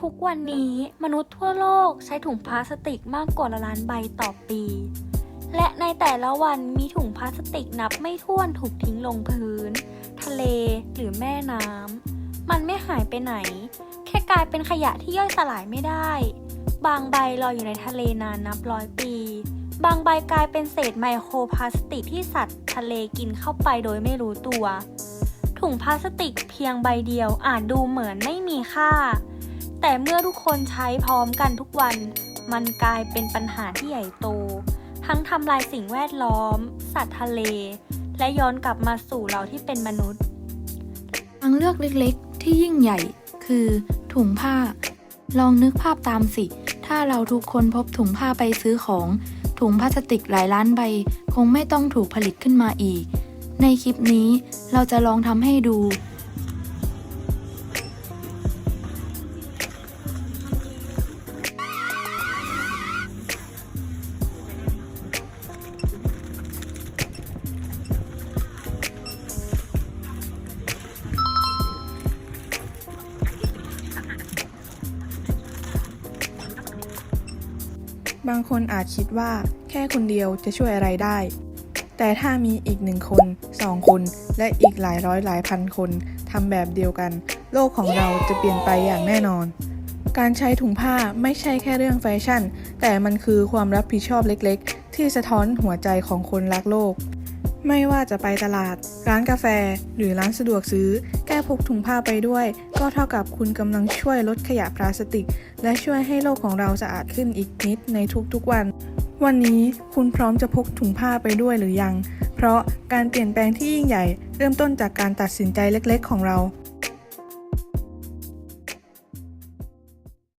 ทุกวันนี้มนุษย์ทั่วโลกใช้ถุงพลาสติกมากกว่าละล้านใบต่อปี และในแต่ละวันมีถุงพลาสติกนับไม่ถ้วนถูกทิ้งลงพื้น ทะเลหรือแม่น้ำมันไม่หายไปไหน แค่กลายเป็นขยะที่ย่อยสลายไม่ได้ บางใบลอยอยู่ในทะเลนานนับร้อยปี บางใบกลายเป็นเศษไมโครพลาสติกที่สัตว์ ทะเลกินเข้าไปโดยไม่รู้ตัว ถุงพลาสติกเพียงใบเดียวอาจดูเหมือนไม่มีค่า แต่เมื่อทุกคนใช้พร้อมกันทุกวัน มันกลายเป็นปัญหาที่ใหญ่โต ทั้งทำลายสิ่งแวดล้อม สัตว์ทะเล และย้อนกลับมาสู่เราที่เป็นมนุษย์ ทางเลือกเล็กๆ ที่ยิ่งใหญ่ คือถุงผ้า ลองนึกภาพตามสิ ถ้าเราทุกคนพบถุงผ้าไปซื้อของ ถุงพลาสติกหลายล้านใบ คงไม่ต้องถูกผลิตขึ้นมาอีก ในคลิปนี้เราจะลองทำให้ดู บางคนอาจคิดว่าแค่คนเดียวจะช่วยอะไรได้ แต่ถ้ามีอีกหนึ่งคนสองคน และอีกหลายร้อยหลายพันคนทำแบบเดียวกัน โลกของเราจะเปลี่ยนไปอย่างแน่นอน การใช้ถุงผ้าไม่ใช่แค่เรื่องแฟชั่น แต่มันคือความรับผิดชอบเล็กๆ ที่สะท้อนหัวใจของคนรักโลก ไม่ว่าจะไปตลาด ร้านกาแฟ หรือร้านสะดวกซื้อ แก้พกถุงผ้าไปด้วย ก็เท่ากับคุณกำลังช่วยลดขยะพลาสติก และช่วยให้โลกของเราสะอาดขึ้นอีกนิดในทุกๆวัน วันนี้คุณพร้อมจะพกถุงผ้าไปด้วยหรือยัง เพราะการเปลี่ยนแปลงที่ยิ่งใหญ่ เริ่มต้นจากการตัดสินใจเล็กๆ ของเรา